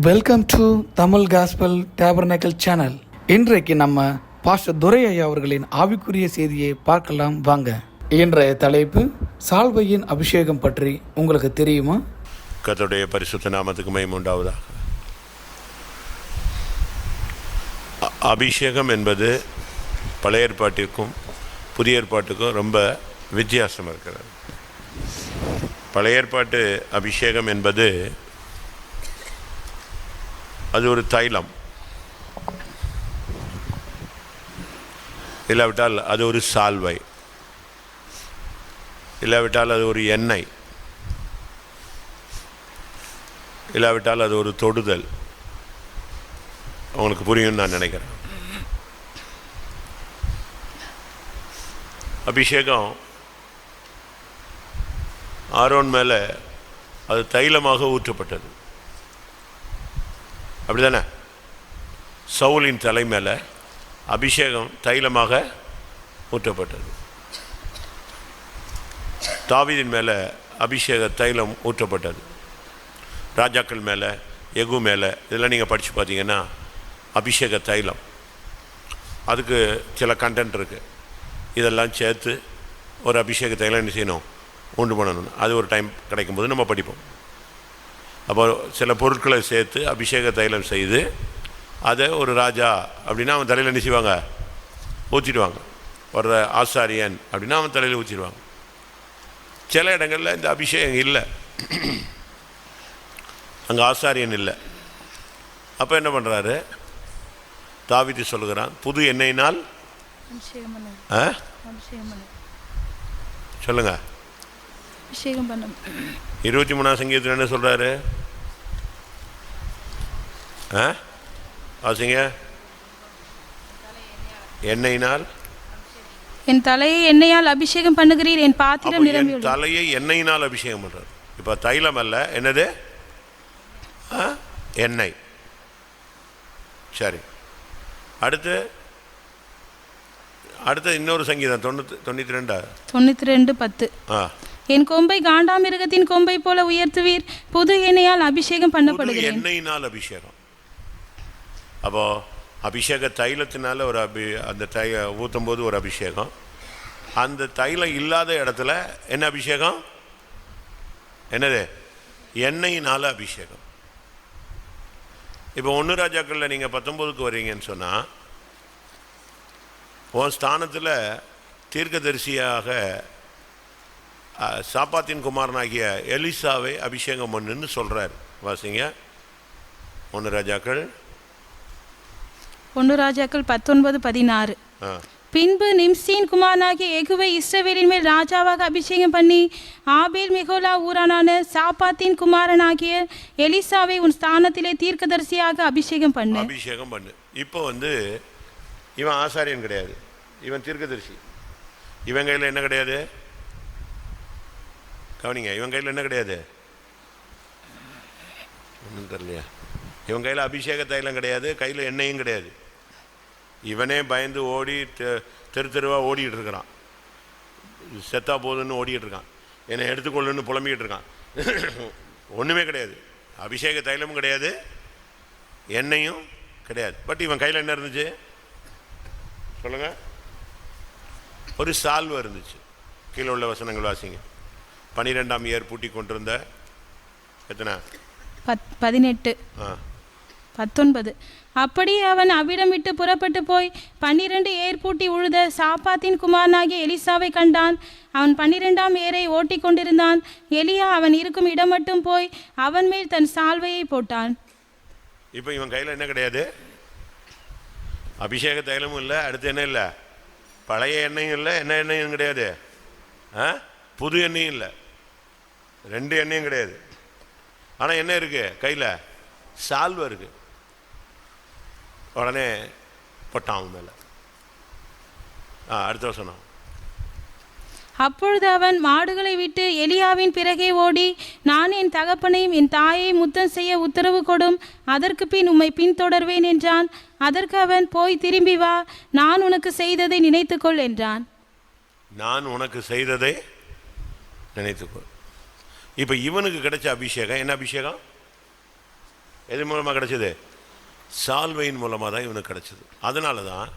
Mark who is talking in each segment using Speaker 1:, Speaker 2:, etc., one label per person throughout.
Speaker 1: Welcome to Tamil gospel tabernacle channel இன்றைக்கு நம்ம pastor துரை ஐயா அவர்களின் ஆவிக்குரிய செய்தியை பார்க்கலாம் வாங்க. இன்றைய தலைப்பு சால்வையின் அபிஷேகம் பற்றி உங்களுக்கு தெரியுமா?
Speaker 2: கர்த்தருடைய பரிசுத்த நாமத்துக்கு மகிமை உண்டாவதாக. அ- அபிஷேகம் என்பது பழைய ஏற்பாட்டிற்கும் புதிய ஏற்பாட்டுக்கும் ரொம்ப வித்தியாசம் இருக்கிறது. பழைய ஏற்பாட்டு அபிஷேகம் என்பது அது ஒரு தைலம். இல்லாவிட்டால் அது ஒரு சால்வை. இல்லாவிட்டால் அது ஒரு எண்ணெய். இல்லாவிட்டால் அது ஒரு தொடுதல். உங்களுக்கு புரியும்னு நான் நினைக்கிறேன். அபிஷேகம். ஆரோன் மேலே அது தைலமாக ஊற்றப்பட்டது. அப்படிதானே? சவுலின் தலை மேலே அபிஷேகம் தைலமாக ஊற்றப்பட்டது. தாவிதின் மேலே அபிஷேக தைலம் ஊற்றப்பட்டது. ராஜாக்கள் மேலே எகு மேலே இதெல்லாம் நீங்கள் படித்து பார்த்தீங்கன்னா அபிஷேக தைலம். அதுக்கு சில கண்டென்ட் இருக்குது இதெல்லாம் சேர்த்து ஒரு அபிஷேக தைலம் என்ன செய்யணும்? உண்டு பண்ணணும். அது ஒரு டைம் கிடைக்கும்போது நம்ம படிப்போம். அப்போ சில பொருட்களை சேர்த்து அபிஷேக தைலம் செய்து அதை ஒரு ராஜா அப்படின்னா அவன் தலையில் என்ன செய்வாங்க? ஊற்றிடுவாங்க ஒரு ஆசாரியன் அப்படின்னா அவன் தலையில் ஊற்றிடுவாங்க சில இடங்களில் இந்த அபிஷேகம் இல்லை. அங்கே ஆசாரியன் இல்லை. அப்போ என்ன பண்ணுறாரு தாவிதி சொல்லுகிறான் புது எண்ணெயினால் சொல்லுங்க. இருபத்தி மூணாம் சங்கீதத்தில் என்ன சொல்கிறாரு ஆ? வாசிங்க. எண்ணெயினால்?
Speaker 3: என் தலையை எண்ணெயால் அபிஷேகம் பண்ணுகிறீர் என் பாத்திரம் நிரம்பி
Speaker 2: தலையை எண்ணெயினால் அபிஷேகம் பண்ணுறாரு இப்போ தைலம் அல்ல. என்னது? எண்ணெய். சரி. அடுத்து அடுத்து இன்னொரு சங்கீதம் தொண்ணூற்றி தொண்ணூற்றி ரெண்டா?
Speaker 3: தொண்ணூத்தி ரெண்டு பத்து.
Speaker 2: ஆ.
Speaker 3: என் கொம்பை காண்டாமிருகத்தின் கொம்பை போல உயர்த்துவீர். புது எண்ணெயால் அபிஷேகம் பண்ணப்படுகிறேன்.
Speaker 2: எண்ணெயினால் அபிஷேகம். அப்போ அபிஷேக தைலத்தினால ஒரு அபி அந்த தை ஊற்றும் போது ஒரு அபிஷேகம். அந்த தைலம் இல்லாத இடத்துல என்ன அபிஷேகம்? என்னது? எண்ணெயினால அபிஷேகம். இப்போ ஒன்று ராஜாக்களில் நீங்கள் பத்தொம்போதுக்கு வர்றீங்கன்னு சொன்னால் உன் ஸ்தானத்தில் தீர்க்கதரிசியாக சாப்பாத்தின் குமாரனாகிய எலிசாவை அபிஷேகம் பண்ணுன்னு சொல்கிறார் வாசிங்க. ஒன்று ராஜாக்கள்.
Speaker 3: ஒன்று ராஜாக்கள் பத்தொன்பது பதினாறு. பின்பு நிம்சியின் குமாரனாகிய எகுவை இஸ்ரவேலின் மேல் ராஜாவாக அபிஷேகம் பண்ணி ஆபேல் மெகோலா ஊரானான சாப்பாத்தின் குமாரனாகிய எலிசாவை உன் ஸ்தானத்திலே தீர்க்கதரிசியாக அபிஷேகம் பண்ணு.
Speaker 2: அபிஷேகம் பண்ணு. இப்போ வந்து இவன் ஆசாரியன் கிடையாது. இவன் தீர்க்கதரிசி. இவன் கையில் என்ன கிடையாது? கவனிங்க இவன் கையில் என்ன கிடையாது? ஒன்றும் தெரியலையா. இவன் கையில் அபிஷேக தைலம் கிடையாது கையில் எண்ணெயும் கிடையாது. இவனே பயந்து ஓடி தெ- தெரு தெருவாக ஓடிக்கிட்டு இருக்கிறான். செத்தா போதுன்னு ஓடிக்கிட்டு இருக்கான். என்னை எடுத்துக்கொள்ளுன்னு புலம்பிக்கிட்டு இருக்கான். ஒன்றுமே கிடையாது. அபிஷேக தைலமும் கிடையாது எண்ணெயும் கிடையாது. பட் இவன் கையில் என்ன இருந்துச்சு? சொல்லுங்கள் ஒரு சால்வை இருந்துச்சு. கீழே உள்ள வசனங்கள் வாசிங்க. பனிரெண்டாம் இயர் பூட்டி கொண்டிருந்த எத்தனை?
Speaker 3: பத் பதினெட்டு. பத்தொன்பது. அப்படியே அவன் அவ்விடம் விட்டு புறப்பட்டு போய் பன்னிரண்டு ஏர் பூட்டி உழுத சாப்பாத்தின் குமாரனாகிய எலிசாவை கண்டான். அவன் பன்னிரெண்டாம் ஏரை ஓட்டிக் கொண்டிருந்தான். எலியா அவன் இருக்கும் இடம் மட்டும் போய் அவன் மேல் தன் சால்வையை போட்டான்.
Speaker 2: இப்போ இவன் கையில் என்ன கிடையாது? அபிஷேக தைலமும் இல்லை அடுத்து என்ன இல்லை? பழைய எண்ணெயும் இல்லை என்ன எண்ணெயும் கிடையாது? ஆ? புது எண்ணெயும் இல்லை. ரெண்டு எண்ணெயும் கிடையாது. ஆனால் என்ன இருக்கு? கையில் சால்வை இருக்கு. உடனே போட்டான் அவன் மேலே. ஆ அடுத்த வருஷம்
Speaker 3: அப்பொழுது அவன் மாடுகளை விட்டு எலியாவின் பிறகே ஓடி நான் என் தகப்பனையும் என் தாயை முத்தம் செய்ய உத்தரவு கொடும். அதற்கு பின் உம்மை பின்தொடர்வேன் என்றான். அதற்கு அவன் போய் திரும்பி வா. நான் உனக்கு செய்ததை நினைத்துக்கொள் என்றான்.
Speaker 2: நான் உனக்கு செய்ததை நினைத்துக்கொள். இப்போ இவனுக்கு கிடைச்ச அபிஷேகம் என்ன அபிஷேகம்? எது மூலமாக கிடைச்சது? சால்வையின் மூலமாக தான் இவனுக்கு கிடைச்சது. அதனால தான்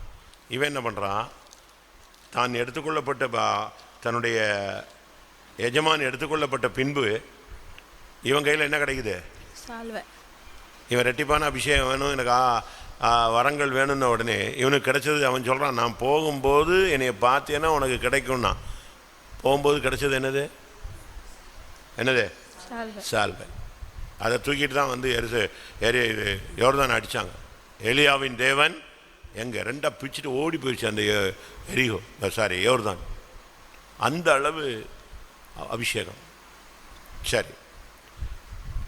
Speaker 2: இவன் என்ன பண்ணுறான் தான் எடுத்துக்கொள்ளப்பட்ட பா- தன்னுடைய எஜமான் எடுத்துக்கொள்ளப்பட்ட பின்பு இவன் கையில் என்ன கிடைக்குது?
Speaker 3: சால்வை.
Speaker 2: இவன் ரெட்டிப்பான அபிஷேகம் வேணும் எனக்கு வரங்கள் வேணும்ன உடனே இவனுக்கு கிடைச்சது அவன் சொல்கிறான் நான் போகும்போது என்னைய பார்த்தேன்னா உனக்கு கிடைக்கும்னா. போகும்போது கிடைச்சது என்னது? என்னது?
Speaker 3: சால்வை.
Speaker 2: அதை தூக்கிட்டு தான் வந்து எரிசு எரி இது யோர்தான் அடித்தாங்க எலியாவின் தேவன் எங்கே ரெண்டாக பிச்சுட்டு ஓடி போயிடுச்சு அந்த எரிகோ சாரி யோர்தான். அந்த அளவு அபிஷேகம். சரி.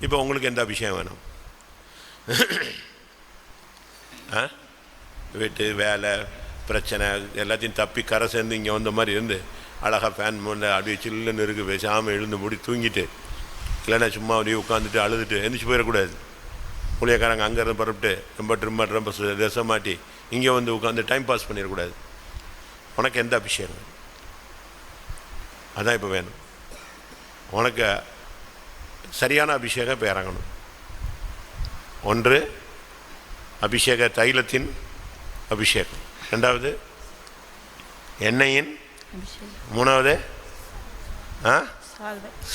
Speaker 2: இப்போ உங்களுக்கு எந்த அபிஷேகம் வேணும்? வீட்டு வேலை பிரச்சனை எல்லாத்தையும் தப்பி கரை சேர்ந்து இங்கே வந்த மாதிரி இருந்து அழகாக ஃபேன் முன்ன அப்படியே சில்லுன்னு இருக்குது பேசாமல் எழுந்து மூடி தூங்கிட்டு. இல்லைன்னா சும்மா அப்படியே உட்காந்துட்டு அழுதுட்டு எந்திரிச்சு போயிடக்கூடாது. ஊழியக்காரங்க அங்கேருந்து பரப்பிட்டு ரொம்ப ட்ரிம்ம ரொம்ப ட்ரெஸ்ஸை மாட்டி இங்கே வந்து உட்காந்து டைம் பாஸ் பண்ணிடக்கூடாது. உனக்கு எந்த அபிஷேகம்? அதான் இப்போ வேணும். உனக்கு சரியான அபிஷேகம் இப்போ இறங்கணும். ஒன்று அபிஷேக தைலத்தின் அபிஷேகம். ரெண்டாவது எண்ணெயின் மூணாவது? ஆ?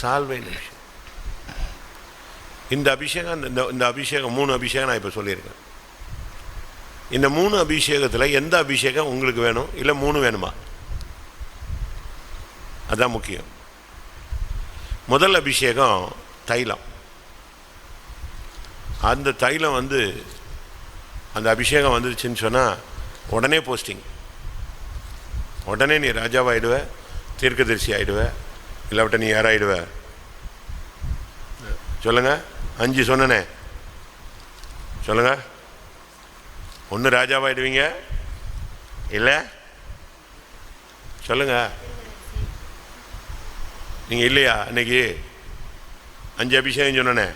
Speaker 3: சால்வை.
Speaker 2: அபிஷேகம். இந்த அபிஷேகம் இந்த இந்த அபிஷேகம் மூணு அபிஷேகம் நான் இப்போ சொல்லியிருக்கேன். இந்த மூணு அபிஷேகத்தில் எந்த அபிஷேகம் உங்களுக்கு வேணும்? இல்லை மூணு வேணுமா? அதான் முக்கியம். முதல் அபிஷேகம் தைலம். அந்த தைலம் வந்து அந்த அபிஷேகம் வந்துருச்சுன்னு சொன்னால் உடனே போஸ்டிங் உடனே நீ ராஜாவாயிடுவ தீர்க்கதரிசி ஆயிடுவ இல்லாவிட்ட நீ யாராயிடுவ? சொல்லுங்க. அஞ்சு சொன்னனே. சொல்லுங்க. ஒன்று ராஜாவாயிடுவீங்க? இல்லை? சொல்லுங்க. நீங்கள் இல்லையா அன்னைக்கு? அஞ்சு அபிஷேகம் சொன்னனே.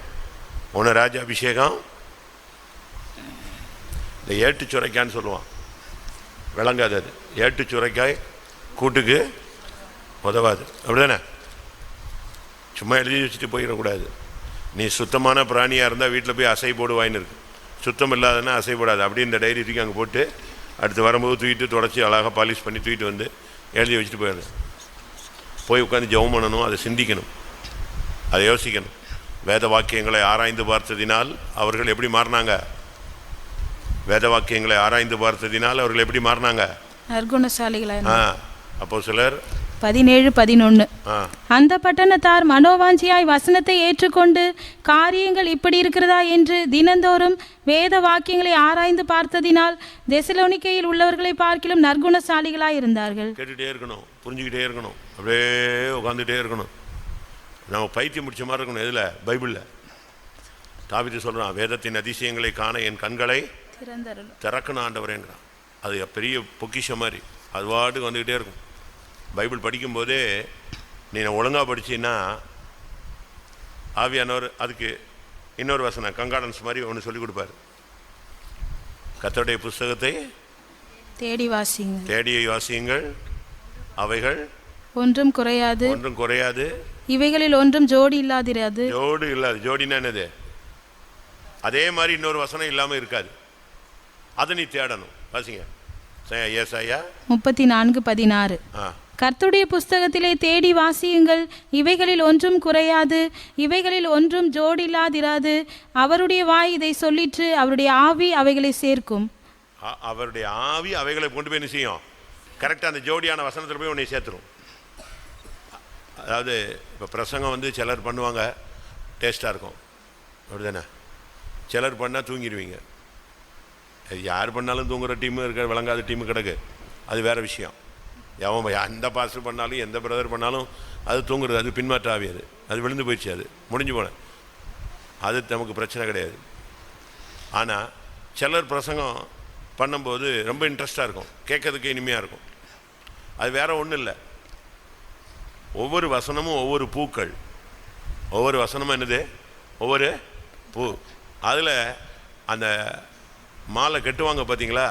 Speaker 2: ஒன்று ராஜ அபிஷேகம்? இந்த ஏட்டு சுரைக்கான்னு சொல்லுவான். விளங்காது அது. ஏட்டு சுரைக்காய் கூட்டுக்கு உதவாது. அப்படிதானே? சும்மா எழுதி வச்சுட்டு போயிடக்கூடாது. நீ சுத்தமான பிராணியாக இருந்தால் வீட்டில் போய் அசை போடுவாயின்னு இருக்கு. சுத்தம் இல்லாதன்னா அசை போடாது. அப்படி இந்த டைரி தூக்கி அங்கே போட்டு அடுத்து வரும்போது தூக்கிட்டு தொடச்சி அழகாக பாலிஷ் பண்ணி தூக்கிட்டு வந்து எழுதி வச்சுட்டு போயிடணும் போய் உட்காந்து ஜெபம் பண்ணணும் அதை சிந்திக்கணும். அதை யோசிக்கணும். வேத வாக்கியங்களை ஆராய்ந்து பார்த்ததினால் அவர்கள் எப்படி மாறினாங்க? வேத வாக்கியங்களை ஆராய்ந்து பார்த்ததினால் அவர்கள் எப்படி மாறினாங்க?
Speaker 3: நற்குணசாலிகளாய்
Speaker 2: அப்போ சிலர்
Speaker 3: பதினேழு பதினொன்று அந்த பட்டணத்தார் மனோவாஞ்சியாய் வசனத்தை ஏற்றுக்கொண்டு காரியங்கள் இப்படி இருக்கிறதா என்று தினந்தோறும் வேத வாக்கியங்களை ஆராய்ந்து பார்த்ததினால் தெசலோனிக்கையில் உள்ளவர்களை பார்க்கிலும் நற்குணசாலிகளாய் இருந்தார்கள்.
Speaker 2: கேட்டுகிட்டே இருக்கணும் புரிஞ்சுக்கிட்டே இருக்கணும் அப்படியே உட்காந்துட்டே இருக்கணும். நம்ம பைத்தியம் முடிச்ச மாதிரி இருக்கணும் எதில்? பைபிளில். தாவிட்டு சொல்கிறான் வேதத்தின் அதிசயங்களை காண என் கண்களை திறக்கணும் ஆண்டவரேங்கிறான். அது பெரிய பொக்கிஷம் மாதிரி. அது பாட்டுக்கு வந்துக்கிட்டே இருக்கும். பைபிள் படிக்கும்போதே நீ ஒழுங்காக படிச்சீன்னா ஆவியானவர் அதுக்கு இன்னொரு வசனம் கங்காடன்ஸ் மாதிரி ஒன்று சொல்லி கொடுப்பாரு. கர்த்தருடைய புஸ்தகத்தை
Speaker 3: தேடி வாசிங்க
Speaker 2: தேடிய வாசியுங்கள். அவைகள்
Speaker 3: ஒன்றும் குறையாது.
Speaker 2: ஒன்றும் குறையாது.
Speaker 3: இவைகளில் ஒன்றும் ஜோடி இல்லாதிராது.
Speaker 2: ஜோடு இல்லாது. ஜோடினா என்னது? அதே மாதிரி இன்னொரு வசனம் இல்லாமல் இருக்காது. அதை நீ தேடணும். வாசிங்க ஏசாயா
Speaker 3: முப்பத்தி நான்கு பதினாறு. கர்த்துடைய புஸ்தகத்திலே தேடி வாசியுங்கள். இவைகளில் ஒன்றும் குறையாது. இவைகளில் ஒன்றும் ஜோடில்லாதிராது. அவருடைய வாய் இதை சொல்லிற்று. அவருடைய ஆவி அவைகளை சேர்க்கும்.
Speaker 2: அவருடைய ஆவி அவைகளை கொண்டு போய் செய்யும்? கரெக்டாக அந்த ஜோடியான வசனத்தில் போய் உன்னை சேர்த்துரும். அதாவது இப்போ பிரசங்கம் வந்து சிலர் பண்ணுவாங்க. டேஸ்ட்டாக இருக்கும். அப்படிதானே? சிலர் பண்ணால் தூங்கிடுவீங்க. அது யார் பண்ணாலும் தூங்குற டீமு இருக்க விளங்காத டீமு கிடக்கு. அது வேறு விஷயம். எவன் எந்த பாஸ்டர் பண்ணாலும் எந்த பிரதர் பண்ணாலும் அது தூங்குறது அது பின்மாற்ற ஆவியது அது விழுந்து போயிடுச்சு அது. முடிஞ்சு போன. அது நமக்கு பிரச்சனை கிடையாது. ஆனால் சிலர் பிரசங்கம் பண்ணும்போது ரொம்ப இன்ட்ரெஸ்டாக இருக்கும். கேட்கறதுக்கு இனிமையாக இருக்கும். அது வேறு ஒன்றும் இல்லை. ஒவ்வொரு வசனமும் ஒவ்வொரு பூக்கள். ஒவ்வொரு வசனமும் என்னது? ஒவ்வொரு பூ. அதில் அந்த மாலை கட்டுவாங்க பார்த்தீங்களா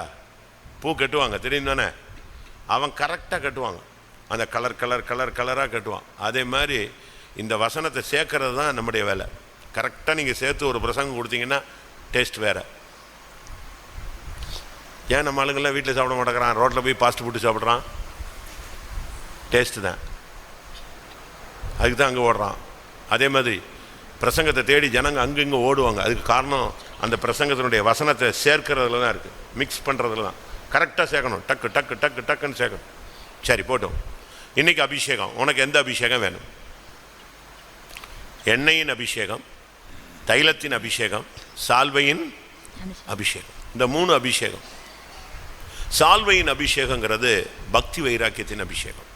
Speaker 2: பூ கட்டுவாங்க தெரியும் தானே? அவன் கரெக்டாக கட்டுவாங்க. அந்த கலர் கலர் கலர் கலராக கட்டுவான். அதே மாதிரி இந்த வசனத்தை சேர்க்கறது தான் நம்முடைய வேலை. கரெக்டாக நீங்கள் சேர்த்து ஒரு பிரசங்கம் கொடுத்தீங்கன்னா டேஸ்ட் வேறு. ஏன் நம்ம ஆளுங்கள்லாம் வீட்டில் சாப்பிட மாட்டேங்கிறான்? ரோட்டில் போய் ஃபாஸ்ட் ஃபுட்டு சாப்பிட்றான்? டேஸ்ட்டு தான். அதுக்கு தான் அங்கே ஓடுறான். அதே மாதிரி பிரசங்கத்தை தேடி ஜனங்க அங்கங்கே ஓடுவாங்க. அதுக்கு காரணம் அந்த பிரசங்கத்தினுடைய வசனத்தை சேர்க்கிறதுல தான் இருக்குது மிக்ஸ் பண்ணுறதுல தான் கரெக்டாக சேர்க்கணும். டக்கு டக்கு டக்கு டக்குன்னு சேர்க்கணும். சரி போட்டோம். இன்னைக்கு அபிஷேகம். உனக்கு எந்த அபிஷேகம் வேணும்? எண்ணெயின் அபிஷேகம் தைலத்தின் அபிஷேகம் சால்வையின் அபிஷேகம். இந்த மூணு அபிஷேகம். சால்வையின் அபிஷேகங்கிறது பக்தி வைராக்கியத்தின் அபிஷேகம்.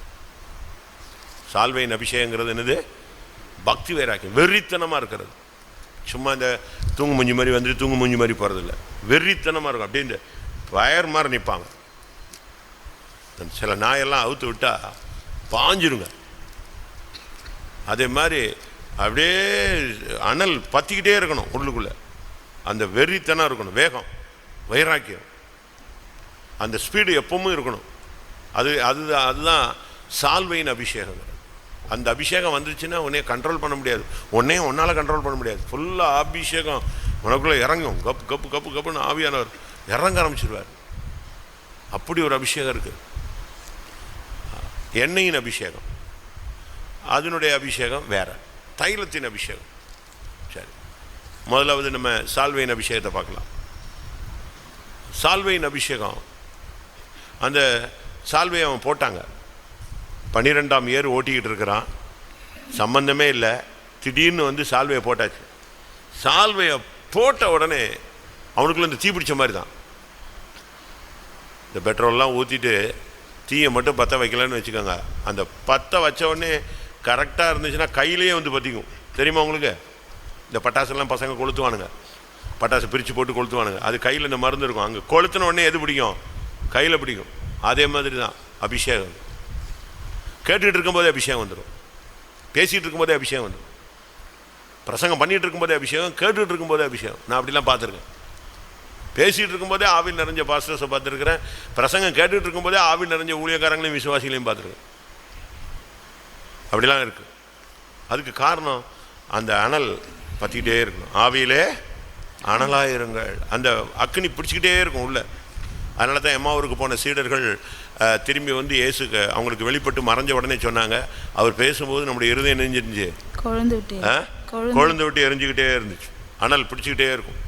Speaker 2: சால்வையின் அபிஷேகங்கிறது என்னது? பக்தி வைராக்கியம். வெறித்தனமாக இருக்கிறது. சும்மா இந்த தூங்கு மூஞ்சி மாதிரி வந்துட்டு தூங்கு மூஞ்சி மாதிரி போகிறதில்ல வெறித்தனமாக இருக்கும். அப்படின்ட்டு வயர் மாதிரி நிற்பாங்க சில நாயெல்லாம் அவுத்து விட்டா பாஞ்சிருங்க. அதே மாதிரி அப்படியே அனல் பற்றிக்கிட்டே இருக்கணும் உள்ளுக்குள்ளே அந்த வெறித்தனம் இருக்கணும் வேகம் வைராக்கியம். அந்த ஸ்பீடு எப்பவும் இருக்கணும். அது அதுதான் அதுதான் சால்வையின் அபிஷேகம். அந்த அபிஷேகம் வந்துருச்சுன்னா உன்னைய கண்ட்ரோல் பண்ண முடியாது. உன்னையும் உன்னால் கண்ட்ரோல் பண்ண முடியாது. ஃபுல்லாக அபிஷேகம். உனக்குள்ளே இறங்கும். கப்பு கப்பு கப்பு கப்புன்னு ஆவியானவர் இறங்க ஆரம்பிச்சிருவார். அப்படி ஒரு அபிஷேகம் இருக்குது எண்ணெயின் அபிஷேகம். அதனுடைய அபிஷேகம் வேற. தைலத்தின் அபிஷேகம். சரி. முதலாவது நம்ம சால்வையின் அபிஷேகத்தை பார்க்கலாம். சால்வையின் அபிஷேகம். அந்த சால்வையை அவன் போட்டாங்க. பன்னிரெண்டாம் ஏர் ஓட்டிக்கிட்டு இருக்கிறான். சம்மந்தமே இல்லை. திடீர்னு வந்து சால்வையை போட்டாச்சு. சால்வையை போட்ட உடனே அவனுக்குள்ளே இந்த தீ பிடிச்ச மாதிரி தான். இந்த பெட்ரோல்லாம் ஊற்றிட்டு தீயை மட்டும் பற்ற வைக்கலன்னு வச்சுக்கோங்க. அந்த பற்ற வச்ச உடனே கரெக்டாக இருந்துச்சுன்னா கையிலேயே வந்து பற்றிக்கும் தெரியுமா உங்களுக்கு? இந்த பட்டாசுலாம் பசங்க கொளுத்துவானுங்க. பட்டாசு பிரித்து போட்டு கொளுத்துவானுங்க. அது கையில் இந்த மருந்து இருக்கும். அங்கே கொளுத்தின உடனே எது பிடிக்கும்? கையில் பிடிக்கும். அதே மாதிரி தான். அபிஷேகம். கேட்டுக்கிட்டு இருக்கும்போதே அபிஷேகம் வந்துடும் பேசிகிட்டு இருக்கும்போதே அபிஷேகம் வந்துடும் பிரசங்கம் பண்ணிகிட்டு இருக்கும்போதே அபிஷேகம் கேட்டுகிட்டு இருக்கும்போதே அபிஷேகம். நான் அப்படிலாம் பார்த்துருக்கேன். பேசிகிட்டு இருக்கும்போதே ஆவில் நிறைஞ்ச பாஸ்டர்ஸை பார்த்துருக்குறேன். பிரசங்கம் கேட்டுகிட்டு இருக்கும்போதே ஆவில் நிறைஞ்ச ஊழியக்காரங்களையும் விசுவாசிகளையும் பார்த்துருக்கேன். அப்படிலாம் இருக்குது அதுக்கு காரணம் அந்த அனல் பற்றிக்கிட்டே இருக்கணும். ஆவியிலே அனலாக இருங்கள் அந்த அக்னி பிடிச்சிக்கிட்டே இருக்கும் உள்ள. அதனால தான் எம்மாவூருக்கு போன சீடர்கள் திரும்பி வந்து இயேசுக்கு அவங்களுக்கு வெளிப்பட்டு மறைஞ்ச உடனே சொன்னாங்க. அவர் பேசும்போது நம்முடைய இருதயம் நெஞ்சிருந்துச்சு. கொழுந்து விட்டு. எரிஞ்சுக்கிட்டே இருந்துச்சு. அனல் பிடிச்சிக்கிட்டே இருக்கும்.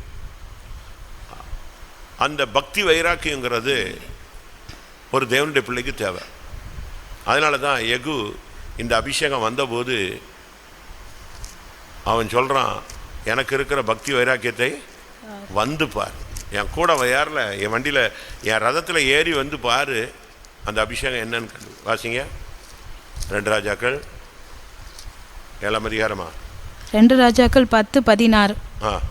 Speaker 2: அந்த பக்தி வைராக்கியங்கிறது ஒரு தேவனுடைய பிள்ளைக்கு தேவை. அதனால தான் எகு இந்த அபிஷேகம் வந்தபோது அவன் சொல்கிறான் எனக்கு இருக்கிற பக்தி வைராக்கியத்தை வந்து பார். என் கூட யாரில் என் வண்டியில் என் ரதத்தில் ஏறி வந்து பாரு. அந்த அபிஷேகம் என்னன்னு கண்டு வாசிங்க. ரெண்டு ராஜாக்கள் ஏழாம் அதிகாரமா?
Speaker 3: ரெண்டு ராஜாக்கள் பத்து பதினாறு.
Speaker 2: ஆ.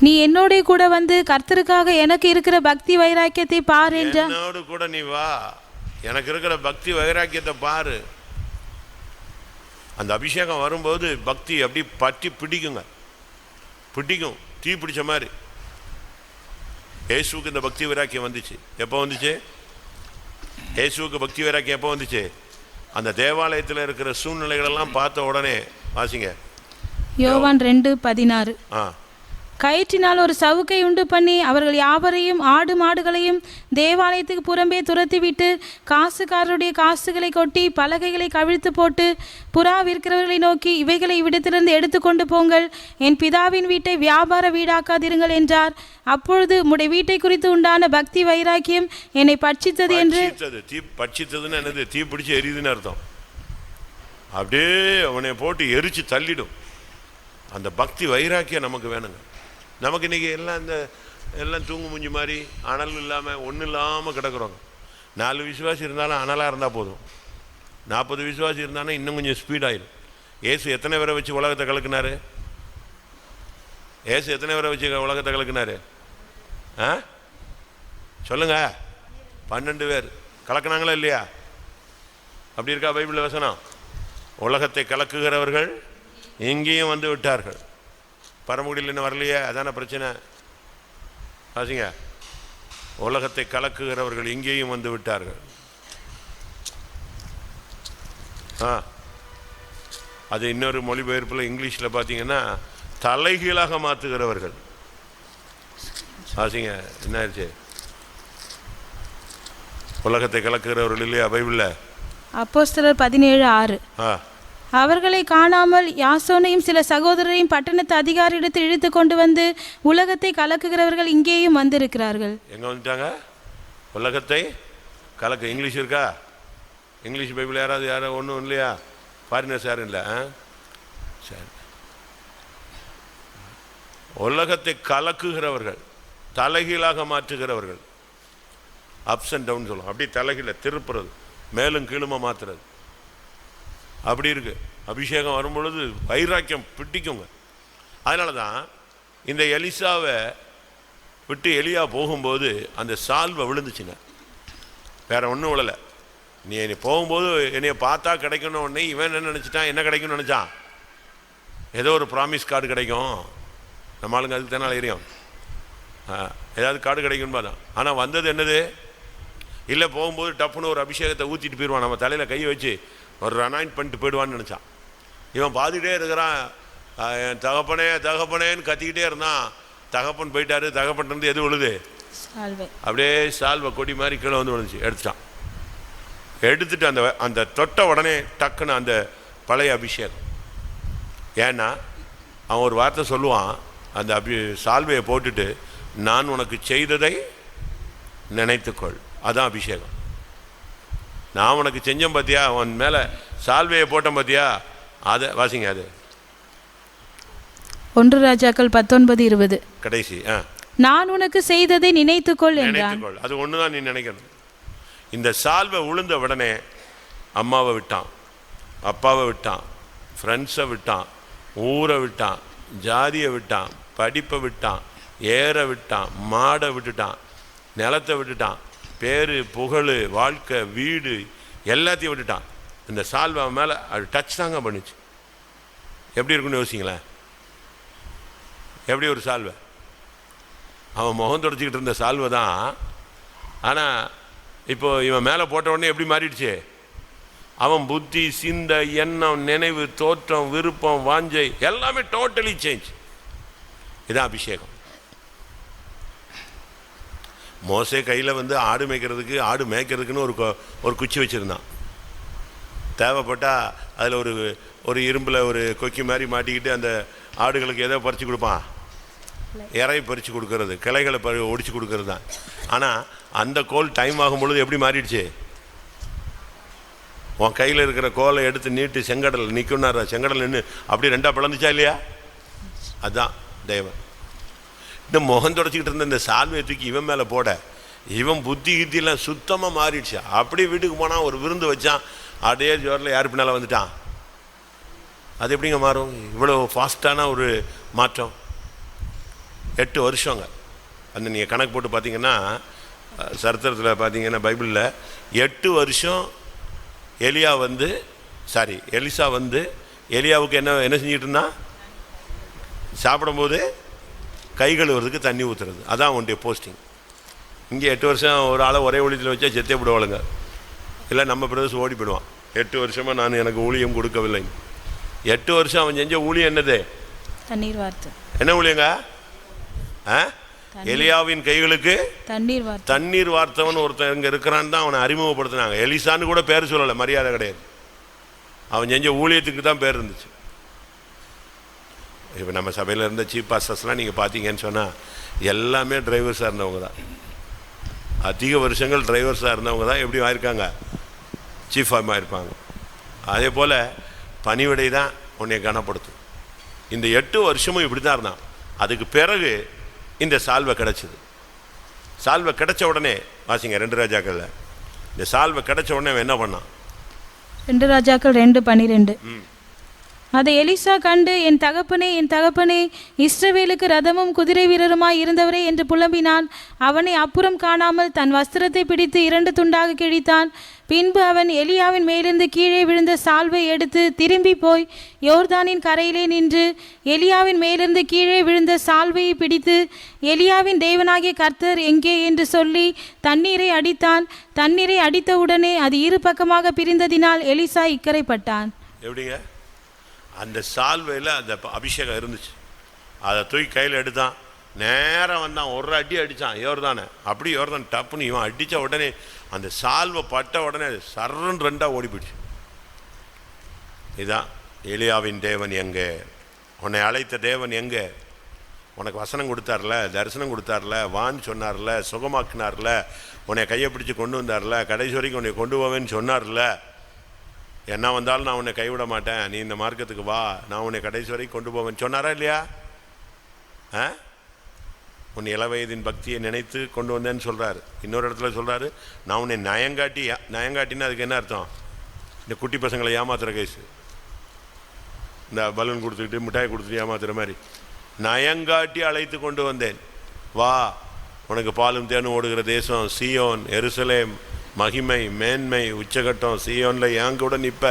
Speaker 3: நீ என்னோட கூட வந்து கர்த்தருக்காக எனக்கு இருக்கிற பக்தி வைராக்கியத்தை பார் என்றான்
Speaker 2: என்னோடு கூட நீ வா. எனக்கு இருக்கிற பக்தி வைராக்கியத்தை பாரு. அந்த அபிஷேகம் வரும்போது பக்தி அப்படி பற்றி பிடிக்குங்க. பிடிக்கும். தீ பிடிச்ச மாதிரி. இயேசுவுக்கு இந்த பக்தி வைராக்கியம் வந்துச்சு எப்போ வந்துச்சு இயேசுவுக்கு பக்தி வைராக்கியம் எப்போ வந்துச்சு அந்த தேவாலயத்தில் இருக்கிற சூழ்நிலைகளெல்லாம் பார்த்த உடனே வாசிங்க
Speaker 3: யோவான் ரெண்டு பதினாறு
Speaker 2: ஆ
Speaker 3: கயிற்றினால் ஒரு சவுக்கை உண்டு பண்ணி அவர்கள் யாவரையும் ஆடு மாடுகளையும் தேவாலயத்துக்கு புறம்பே துரத்திவிட்டு காசுக்காரருடைய காசுகளை கொட்டி பலகைகளை கவிழ்த்து போட்டு புறா விற்கிறவர்களை நோக்கி இவைகளை இவ்விடத்திலிருந்து எடுத்துக்கொண்டு போங்கள். என் பிதாவின் வீட்டை வியாபார வீடாக்காதிருங்கள் என்றார். அப்பொழுது உம்முடைய வீட்டை குறித்து உண்டான பக்தி வைராக்கியம் என்னை பட்சித்தது என்று
Speaker 2: தீ பட்சித்ததுன்னு என்னது? தீ பிடிச்சி எரியுதுன்னு அர்த்தம். அப்படியே அவனை போட்டு எரிச்சு தள்ளிடும். அந்த பக்தி வைராக்கியம் நமக்கு வேணுங்க. நமக்கு இன்றைக்கி எல்லாம் இந்த எல்லாம் தூங்கு முஞ்சி மாதிரி அனல் இல்லாமல் ஒன்றும் இல்லாமல் கிடக்குறோங்க. நாலு விசுவாசி இருந்தாலும் அனலாக இருந்தால் போதும். நாற்பது விசுவாசி இருந்தாலும் இன்னும் கொஞ்சம் ஸ்பீடாயிடும் ஏசு எத்தனை பேரை வச்சு உலகத்தை கலக்குனாரு? ஏசு எத்தனை பேரை வச்சு உலகத்தை கலக்குனாரு? ஆ? சொல்லுங்க. பன்னெண்டு பேர். கலக்குனாங்களா இல்லையா? அப்படி இருக்கா பைபிள் வசனம்? உலகத்தை கலக்குகிறவர்கள் எங்கேயும் வந்து விட்டார்கள். பரமக்குடியில் இன்னும் வரலையே அதான பிரச்சனை? வாசிங்க. உலகத்தை கலக்குகிறவர்கள் எங்கேயும் வந்து விட்டார்கள். ஆ. அது இன்னொரு மொழிபெயர்ப்பில் இங்கிலீஷில் பார்த்தீங்கன்னா தலைகீழாக மாற்றுகிறவர்கள். ஆசிங்க என்ன ஆயிடுச்சு? உலகத்தை கலக்குகிறவர்கள் இல்லையா? பைபிளில்?
Speaker 3: அப்போஸ்தலர் பதினேழு ஆறு.
Speaker 2: ஆ.
Speaker 3: அவர்களை காணாமல் யாசோனையும் சில சகோதரரையும் பட்டணத்து அதிகாரியிடத்தில் இழுத்து கொண்டு வந்து உலகத்தை கலக்குகிறவர்கள் இங்கேயும் வந்திருக்கிறார்கள்.
Speaker 2: எங்கே வந்துட்டாங்க? உலகத்தை கலக்க இங்கிலீஷ் இருக்கா? இங்கிலீஷ் பைபிள் யாராவது யாரும் ஒன்றும் இல்லையா? ஃபாரினர்ஸ் யாரும் இல்லை ஆ? சரி. உலகத்தை கலக்குகிறவர்கள் தலைகீழாக மாற்றுகிறவர்கள். அப்ஸ் அண்ட் டவுன் சொல்லுவோம் அப்படியே தலைகீழ திருப்புறது மேலும் கீழுமா மாற்றுறது அப்படி இருக்குது அபிஷேகம் வரும் பொழுது வைராக்கியம் பிடிக்குங்க. அதனால தான் இந்த எலிசாவை விட்டு எலியா போகும்போது அந்த சால்வை விழுந்துச்சுங்க. வேறு ஒன்றும் விழலை. நீ என்னை போகும்போது என்னையை பார்த்தா கிடைக்கணும் உடனே இவன் என்ன நினச்சிட்டான் என்ன கிடைக்கும்னு நினச்சான்? ஏதோ ஒரு ப்ராமிஸ் கார்டு கிடைக்கும். நம்ம ஆளுங்க அதுக்கு தானே எரியும் ஏதாவது கார்டு கிடைக்கும்னு பார்த்தா. ஆனால் வந்தது என்னது? இல்லை போகும்போது டப்புன்னு ஒரு அபிஷேகத்தை ஊற்றிட்டு போயிடுவான் நம்ம தலையில் கையை வச்சு ஒரு அனாயின்ட் பண்ணிட்டு போயிடுவான்னு நினச்சான். இவன் பார்த்துட்டே இருக்கிறான். என் தகப்பனே தகப்பனேன்னு கத்திக்கிட்டே இருந்தான். தகப்பன் போயிட்டாரு. தகப்பன் இருந்து எது விழுது?
Speaker 3: சால்வை.
Speaker 2: அப்படியே சால்வை கொடி மாதிரி கீழே வந்து விழுந்துச்சு. எடுத்துட்டான். எடுத்துட்டு அந்த அந்த தொட்ட உடனே டக்குன்னு அந்த பழைய அபிஷேகம். ஏன்னா அவன் ஒரு வார்த்தை சொல்லுவான். அந்த அபி சால்வையை போட்டுட்டு நான் உனக்கு செய்ததை நினைத்துக்கொள். அதான் அபிஷேகம். நான் உனக்கு செஞ்சேன் பார்த்தியா அவன் மேலே சால்வையை போட்டேன் பார்த்தியா அதை வாசிங்க அது.
Speaker 3: ஒன்று ராஜாக்கள் பத்தொன்பது இருபது.
Speaker 2: கடைசி ஆ.
Speaker 3: நான் உனக்கு செய்ததை நினைத்துக்கொள்
Speaker 2: நினைத்துக்கொள். அது ஒன்று தான் நீ நினைக்கணும். இந்த சால்வை உளுந்த உடனே அம்மாவை விட்டான் அப்பாவை விட்டான் ஃப்ரெண்ட்ஸை விட்டான் ஊரை விட்டான் ஜாதியை விட்டான் படிப்பை விட்டான் ஏற விட்டான் மாடை விட்டுட்டான் நிலத்தை விட்டுட்டான். பேரு புகழ் வாழ்க்கை வீடு எல்லாத்தையும் விட்டுட்டான். இந்த சால்வா மேலே அது டச் தாங்க பண்ணுச்சு. எப்படி இருக்குன்னு யோசிங்களேன். எப்படி ஒரு சால்வை? அவன் முகம் தொடச்சிக்கிட்டு இருந்த சால்வை தான். ஆனால் இப்போ இவன் மேலே போட்ட உடனே எப்படி மாறிடுச்சு? அவன் புத்தி சிந்த எண்ணம் நினைவு தோற்றம் விருப்பம் வாஞ்சை எல்லாமே டோட்டலி சேஞ்ச் இதான் அபிஷேகம். மோசே கையில் வந்து ஆடு மேய்க்கிறதுக்கு ஆடு மேய்க்கிறதுக்குன்னு ஒரு கொ- ஒரு குச்சி வச்சுருந்தான். தேவைப்பட்டால் அதில் ஒரு ஒரு இரும்பில் ஒரு கொக்கி மாதிரி மாட்டிக்கிட்டு அந்த ஆடுகளுக்கு எதோ பறித்து கொடுப்பான். இறை பறித்து கொடுக்கறது கிளைகளை பறி ஒடிச்சு கொடுக்கறது தான் ஆனால் அந்த கோல் டைம் ஆகும் பொழுது எப்படி மாறிடுச்சு? உன் கையில் இருக்கிற கோலை எடுத்து நீட்டு செங்கடல் நிற்குனாரா செங்கடல் நின்று அப்படி ரெண்டாக பிளந்துச்சா இல்லையா? அதுதான் தெய்வம் இந்த முகம் தொடச்சிக்கிட்டு இருந்த இந்த சால்வையை தூக்கி இவன் மேலே போட இவன் புத்தி கித்தியெல்லாம் சுத்தமாக மாறிடுச்சு. அப்படியே வீட்டுக்கு போனால் ஒரு விருந்து வச்சான். அப்படியே ஜோரில் யார் பின்னால் வந்துட்டான்? அது எப்படிங்க மாறும்? இவ்வளோ ஃபாஸ்ட்டான ஒரு மாற்றம். எட்டு வருஷங்க. அந்த நீங்கள் கணக்கு போட்டு பார்த்தீங்கன்னா சரித்திரத்தில் பார்த்தீங்கன்னா பைபிளில் எட்டு வருஷம் எலியா வந்து சாரி எலிசா வந்து எலியாவுக்கு என்ன என்ன செஞ்சுட்டு இருந்தான்? சாப்பிடும்போது கை கழுவுறதுக்கு தண்ணி ஊற்றுறது அதான் அவனுடைய போஸ்டிங் இங்கே எட்டு வருஷம் ஒரு ஆளை ஒரே ஒளியத்தில் வச்சா செத்தே விடுவாளுங்க இல்லை நம்ம பிரதர்ஸ் ஓடி போயிடுவான். எட்டு வருஷமாக நான் எனக்கு ஊழியம் கொடுக்கவில்லை. எட்டு வருஷம் அவன் செஞ்ச ஊழியம் என்னது?
Speaker 3: தண்ணீர் வார்த்தை.
Speaker 2: என்ன ஊழியங்க? ஆ? எலியாவின் கைகளுக்கு
Speaker 3: தண்ணீர்
Speaker 2: தண்ணீர் வார்த்தவன் ஒருத்தன் இங்கே இருக்கிறான்னு தான் அவனை அறிமுகப்படுத்தினாங்க. எலிசான்னு கூட பேர் சொல்லலை மரியாதை கிடையாது. அவன் செஞ்ச ஊழியத்துக்கு தான் பேர் இருந்துச்சு. இப்போ நம்ம சபையில் இருந்த சீஃப் பாஸ்டர்ஸ்லாம் நீங்கள் பார்த்தீங்கன்னு சொன்னால் எல்லாமே டிரைவர்ஸாக இருந்தவங்க தான். அதிக வருஷங்கள் டிரைவர்ஸாக இருந்தவங்க தான் எப்படி ஆயிருக்காங்க. சீஃபாக இருப்பாங்க அதே போல் பணிவிடை தான் உன்னை கனப்படுத்தும். இந்த எட்டு வருஷமும் இப்படி தான் இருந்தான். அதுக்கு பிறகு இந்த சால்வை கிடச்சிது. சால்வை கிடைச்ச உடனே வாசிங்க ரெண்டு ராஜாக்கள்ல. இந்த சால்வை கிடைச்ச உடனே அவன் என்ன பண்ணான்?
Speaker 3: ரெண்டு ராஜாக்கள் ரெண்டு பனிரெண்டு. அதை எலிசா கண்டு என் தகப்பனே என் தகப்பனே இஸ்ரவேலுக்கு ரதமும் குதிரை வீரருமாய் இருந்தவரே என்று புலம்பினான். அவனை அப்புறம் காணாமல் தன் வஸ்திரத்தை பிடித்து இரண்டு துண்டாக கிழித்தான். பின்பு அவன் எலியாவின் மேலிருந்து கீழே விழுந்த சால்வை எடுத்து திரும்பி போய் யோர்தானின் கரையிலே நின்று எலியாவின் மேலிருந்து கீழே விழுந்த சால்வையை பிடித்து எலியாவின் தேவனாகிய கர்த்தர் எங்கே? என்று சொல்லி தண்ணீரை அடித்தான். தண்ணீரை அடித்தவுடனே அது இரு பக்கமாக பிரிந்ததினால் எலிசா இக்கரைப்பட்டான்.
Speaker 2: எப்படிங்க? அந்த சால்வையில் அந்த அபிஷேகம் இருந்துச்சு. அதை தூக்கி கையில் எடுத்தான். நேரம் வந்தான். ஒரு அடி அடித்தான் யோர்தானே அப்படி யோர்தான் டப்புன்னு இவன் அடித்த உடனே அந்த சால்வை பட்ட உடனே சர்ன்னு ரெண்டாக ஓடி போயிடுச்சு. இதான் எலியாவின் தேவன் எங்கே? உன்னை அழைத்த தேவன் எங்கே? உனக்கு வசனம் கொடுத்தார்ல தரிசனம் கொடுத்தார்ல வான்னு சொன்னார்ல சுகமாக்குனார்ல உன்னை கையை பிடிச்சி கொண்டு வந்தார்ல கடைசி வரைக்கும் உன்னை கொண்டு போவேன்னு சொன்னார்ல என்ன வந்தாலும் நான் உன்னை கைவிட மாட்டேன். நீ இந்த மார்க்கத்துக்கு வா. நான் உன்னை கடைசி வரைக்கும் கொண்டு போவேன் சொன்னாரா இல்லையா? ஆ? உன் இளவயதின் பக்தியை நினைத்து கொண்டு வந்தேன்னு சொல்கிறாரு இன்னொரு இடத்துல சொல்கிறாரு நான் உன்னை நயங்காட்டி நயங்காட்டின்னு அதுக்கு என்ன அர்த்தம்? இந்த குட்டி பசங்களை ஏமாத்துகிற கேஸு இந்த பலூன் கொடுத்துக்கிட்டு மிட்டாய் கொடுத்துட்டு ஏமாத்துகிற மாதிரி. நயங்காட்டி அழைத்து கொண்டு வந்தேன். வா உனக்கு பாலும் தேனும் ஓடுகிற தேசம் சியோன் எருசலேம் மகிமை மேன்மை உச்சகட்டம் சியோனில் என் கூட நிற்ப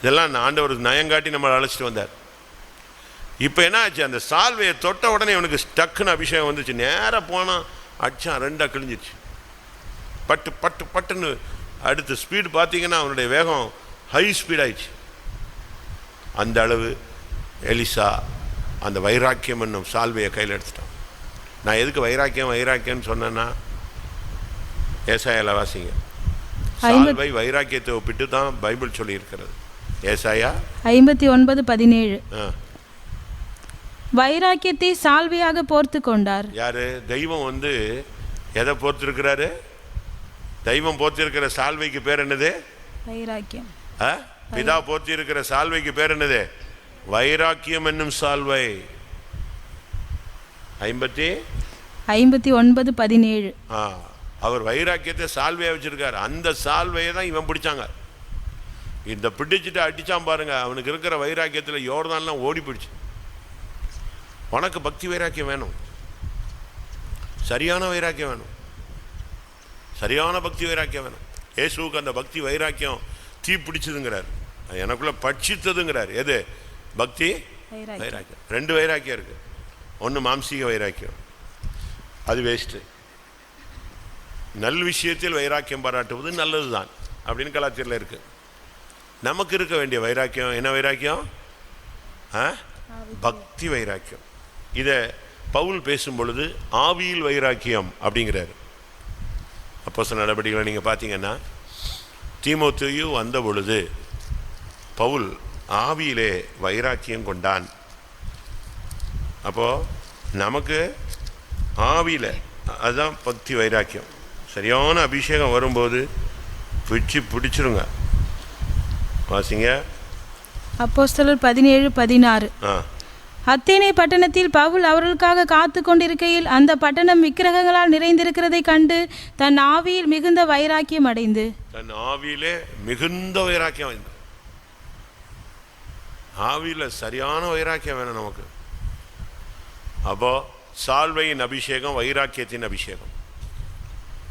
Speaker 2: இதெல்லாம் நான் ஆண்டவர் நயங்காட்டி நம்மளை அழைச்சிட்டு வந்தார். இப்போ என்ன ஆச்சு? அந்த சால்வையை தொட்ட உடனே இவனுக்கு ஸ்டக்குன்னு அபிஷேகம் வந்துச்சு. நேராக போனால் அடிச்சான் ரெண்டாக கிழிஞ்சிருச்சு. பட்டு பட்டு பட்டுன்னு அடுத்த ஸ்பீடு பார்த்தீங்கன்னா அவனுடைய வேகம் ஹை ஸ்பீடாயிடுச்சு அந்த அளவு எலிசா அந்த வைராக்கியம் என்னும் சால்வையை கையில் எடுத்துட்டான். நான் எதுக்கு வைராக்கியம் வைராக்கியம்னு சொன்னேன்னா ஏசாயால வாசிங்க. சால்வை வைராக்கியத்தை ஒப்பிட்டு தான் பைபிள் சொல்லியிருக்கிறது. ஏசாயா?
Speaker 3: ஐம்பத்தி ஒன்பது பதினேழு. வைராக்கியத்தை சால்வையாக போர்த்து கொண்டார்.
Speaker 2: யாரு? தெய்வம் வந்து எதை போர்த்திருக்கிறாரு? தெய்வம் போர்த்திருக்கிற சால்வைக்கு பேர் என்னது?
Speaker 3: வைராக்கியம்?
Speaker 2: பிதா போர்த்திருக்கிற சால்வைக்கு பேர் என்னது? வைராக்கியம் என்னும் சால்வை. ஐம்பத்தி?
Speaker 3: ஐம்பத்தி ஒன்பது பதினேழு.
Speaker 2: ஆ. அவர் வைராக்கியத்தை சால்வையா வச்சிருக்காரு. அந்த சால்வையை தான் இவன் பிடிச்சாங்க. இந்த பிடிச்சிட்டு அடிச்சான் பாருங்க அவனுக்கு இருக்கிற வைராக்கியத்தில் யோர்தான்லாம் ஓடி போயிடுச்சு உனக்கு பக்தி வைராக்கியம் வேணும். சரியான வைராக்கியம் வேணும். சரியான பக்தி வைராக்கியம் வேணும். இயேசுவுக்கு அந்த பக்தி வைராக்கியம் தீ பிடிச்சதுங்கிறார். அது எனக்குள்ள பட்சித்ததுங்கிறார். எது? பக்தி
Speaker 3: வைராக்கியம்.
Speaker 2: ரெண்டு வைராக்கியம் இருக்கு. ஒன்று மாம்சீக வைராக்கியம். அது வேஸ்ட்டு நல் விஷயத்தில் வைராக்கியம் பாராட்டுவது நல்லது தான் அப்படின்னு கலாச்சாரத்தில் இருக்கு. நமக்கு இருக்க வேண்டிய வைராக்கியம் என்ன வைராக்கியம்? ஆ? பக்தி வைராக்கியம். இதை பவுல் பேசும் பொழுது ஆவியில் வைராக்கியம் அப்படிங்கிறாரு. அப்போ சில நடவடிக்கைகளை நீங்கள் பார்த்தீங்கன்னா தீமோத்தேயு வந்த பொழுது பவுல் ஆவியிலே வைராக்கியம் கொண்டான். அப்போ நமக்கு ஆவியில் அதுதான் பக்தி வைராக்கியம். சரியான அபிஷேகம் வரும்போது பிடிச்சி பிடிச்சிருங்க. வாசிங்க.
Speaker 3: அப்போஸ்தலர் பதினேழு பதினாறு. அத்தேனே பட்டணத்தில் பவுல் அவர்களுக்காக காத்து கொண்டிருக்கையில் அந்த பட்டணம் விக்கிரகங்களால் நிறைந்திருக்கிறதை கண்டு தன் ஆவியில் மிகுந்த வைராக்கியம் அடைந்து.
Speaker 2: தன் ஆவியிலே மிகுந்த வைராக்கியம் வேணும் ஆவியில் சரியான வைராக்கியம் வேணும் நமக்கு. அப்போ சால்வையின் அபிஷேகம் வைராக்கியத்தின் அபிஷேகம்.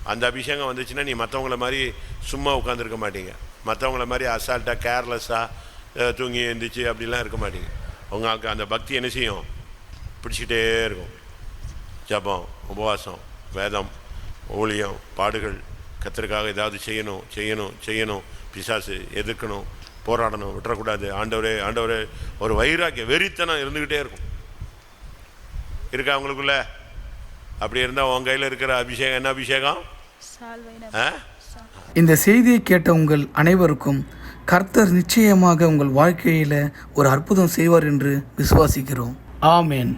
Speaker 2: அந்த அபிஷேகம் வந்துச்சுன்னா நீ மற்றவங்கள மாதிரி சும்மா உட்காந்துருக்க மாட்டீங்க. மற்றவங்கள மாதிரி அசால்ட்டாக கேர்லெஸ்ஸாக தூங்கி எழுந்திரிச்சு அப்படிலாம் இருக்க மாட்டீங்க. உங்களுக்கு அந்த பக்தி என்ன செய்யும்? பிடிச்சிக்கிட்டே இருக்கும். ஜபம் உபவாசம் வேதம் ஊழியம் பாடுகள் கத்தருக்காக ஏதாவது செய்யணும் செய்யணும் செய்யணும். பிசாசு எதிர்க்கணும் போராடணும் விட்டுறக்கூடாது. ஆண்டவரே ஆண்டவரே. ஒரு வைராக்கிய வெறித்தனம் இருந்துக்கிட்டே இருக்கும். இருக்கா உங்களுக்குள்ள? அப்படி இருந்தால் உன் கையில் இருக்கிற அபிஷேகம் என்ன அபிஷேகம்?
Speaker 1: இந்த செய்தியை கேட்ட உங்கள் அனைவருக்கும் கர்த்தர் நிச்சயமாக உங்கள் வாழ்க்கையில் ஒரு அற்புதம் செய்வார் என்று விசுவாசிக்கிறோம். ஆமேன்.